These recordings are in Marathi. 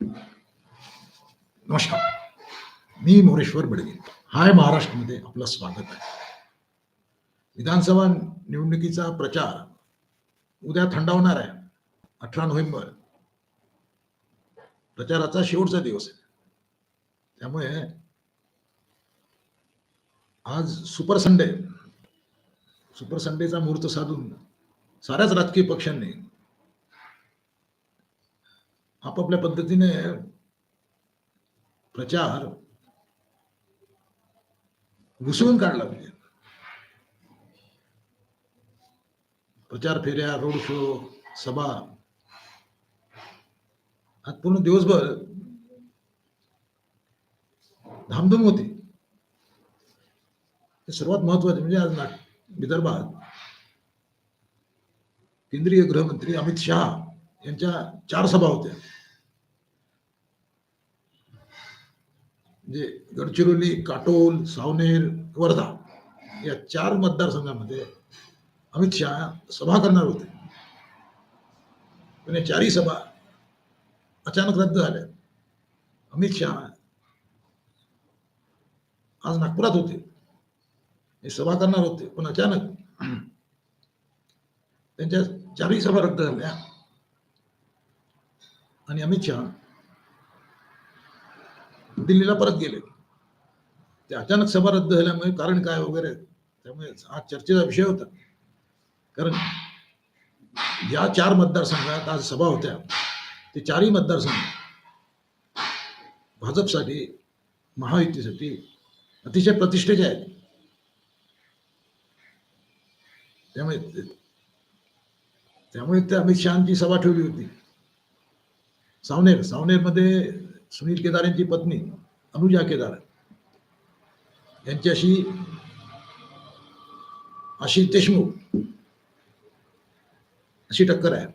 नमस्कार. मी मोरेश्वर बडगे. हाय महाराष्ट्रमध्ये आपलं स्वागत आहे. विधानसभा निवडणुकीचा प्रचार उद्या थंडावणार आहे. अठरा नोव्हेंबर. प्रचाराचा शेवटचा दिवस आहे. त्यामुळे आज सुपर संडे. सुपर संडेचा मुहूर्त साधून साऱ्याच राजकीय पक्षांनी आपापल्या पद्धतीने प्रचार घुसवून काढला म्हणजे प्रचार फेऱ्या रोड शो सभा आज पूर्ण दिवसभर धामधूम होती. हे सर्वात महत्त्वाचे म्हणजे आज ना- विदर्भात केंद्रीय गृहमंत्री अमित शहा यांच्या चार सभा होत्या. म्हणजे गडचिरोली काटोल सावनेर वर्धा या चार मतदारसंघामध्ये अमित शहा सभा करणार होते. पण या चारही सभा अचानक रद्द झाल्या. अमित शहा आज नागपुरात होते. हे सभा करणार होते. पण अचानक त्यांच्या चारही सभा रद्द झाल्या. आणि अमित शहा दिल्लीला परत गेले. ते अचानक सभा रद्द झाल्यामुळे कारण काय वगैरे त्यामुळे हा चर्चेचा विषय होता. कारण या चार मतदारसंघात आज सभा होत्या. ते चारही मतदारसंघ भाजपसाठी महायुतीसाठी अतिशय प्रतिष्ठेचे आहेत. त्यामुळे त्यामुळे त्या अमित शहाची सभा ठेवली होती. सावनेर सावनेरमध्ये सुनील केदार यांची पत्नी अनुजा केदार. यांच्याशी आशिष देशमुख अशी टक्कर आहे.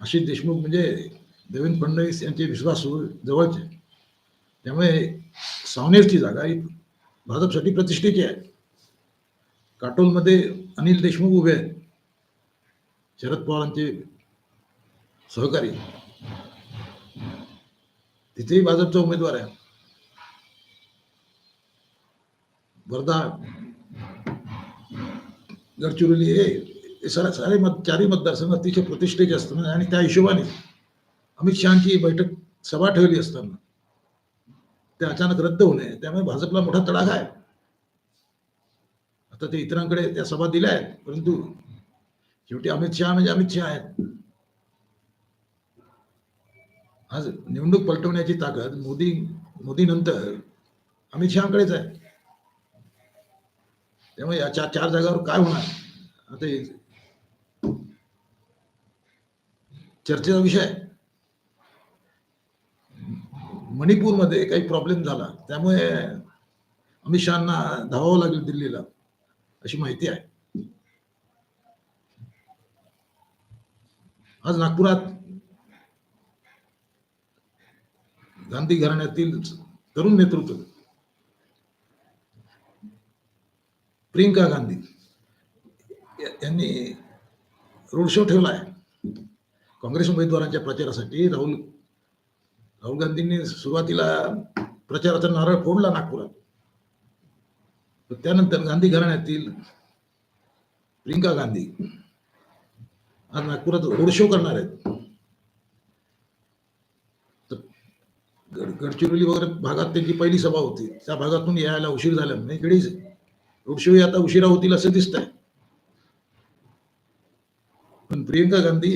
आशिष देशमुख म्हणजे देवेंद्र फडणवीस यांचे विश्वासू जवळचे. त्यामुळे सावनेरची जागा ही भाजपसाठी प्रतिष्ठेची आहे. काटोलमध्ये अनिल देशमुख उभे आहेत. शरद पवारांचे सहकारी. तिथेही भाजपचा उमेदवार आहे. वर्धा गडचिरोली हे हे सारे सारे मत चारही मतदारसंघ अतिशय प्रतिष्ठेचे असताना आणि त्या हिशोबाने अमित शहाची बैठक सभा ठेवली असताना ते अचानक रद्द होणे त्यामुळे भाजपला मोठा तडाखा आहे. आता ते इतरांकडे त्या सभा दिल्या आहेत परंतु शेवटी अमित शहा म्हणजे अमित शहा आहेत. आज निवडणूक पलटवण्याची ताकद मोदी मोदी नंतर अमित शहाकडेच आहे. त्यामुळे या चार चार जागावर काय होणार? आता चर्चेचा विषय मणिपूरमध्ये काही प्रॉब्लेम झाला. त्यामुळे अमित शहाना धावावं लागेल दिल्लीला अशी माहिती आहे. आज नागपुरात गांधी घराण्यातील तरुण नेतृत्व. प्रियंका गांधी. यांनी रोड शो ठेवला आहे. काँग्रेस उमेदवारांच्या प्रचारासाठी राहुल राहुल गांधींनी सुरुवातीला प्रचाराचा नारळ फोडला नागपुरात. त्यानंतर गांधी घराण्यातील प्रियंका गांधी आज नागपुरात रोड शो करणार आहेत. गडचिरोली वगैरे भागात त्यांची पहिली सभा होती. त्या भागातून यायला उशीर झाल्यामुळे म्हणजे इकडेच रोड शो आता उशिरा होतील असं दिसतंय. पण प्रियंका गांधी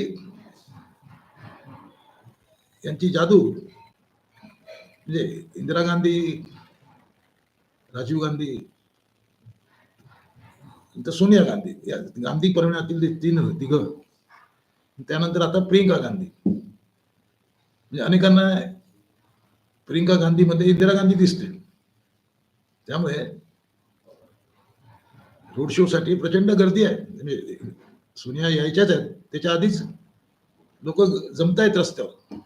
यांची जादू म्हणजे इंदिरा गांधी राजीव गांधी तर सोनिया गांधी या गांधी परिवारातील तीन तिघ त्यानंतर आता प्रियंका गांधी. म्हणजे अनेकांना प्रियंका गांधीमध्ये इंदिरा गांधी दिसते. त्यामुळे रोड शो साठी प्रचंड गर्दी आहे. म्हणजे सोनिया यायच्याच आहेत. त्याच्या आधीच लोक जमतायत रस्त्यावर.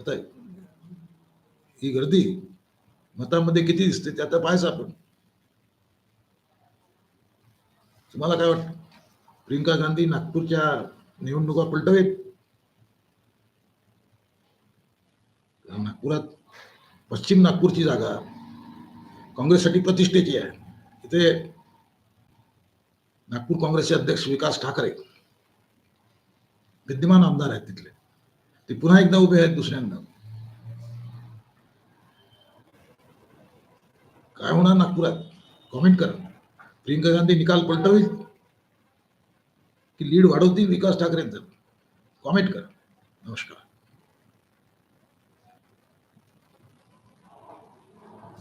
आता ही गर्दी मतामध्ये किती दिसते ते आता पाहायचं आपण. तुम्हाला काय वाटतं? प्रियंका गांधी नागपूरच्या निवडणुका पलटवेत नागपुरात पश्चिम नागपूरची जागा काँग्रेससाठी प्रतिष्ठेची आहे. इथे नागपूर काँग्रेसचे अध्यक्ष विकास ठाकरे विद्यमान आमदार आहेत तिथले. ते पुन्हा एकदा उभे आहेत दुसऱ्यांदा. काय होणार नागपुरात? कॉमेंट करा. प्रियंका गांधी निकाल पलटवेल की लीड वाढवतील विकास ठाकरेंचं? कॉमेंट करा. नमस्कार.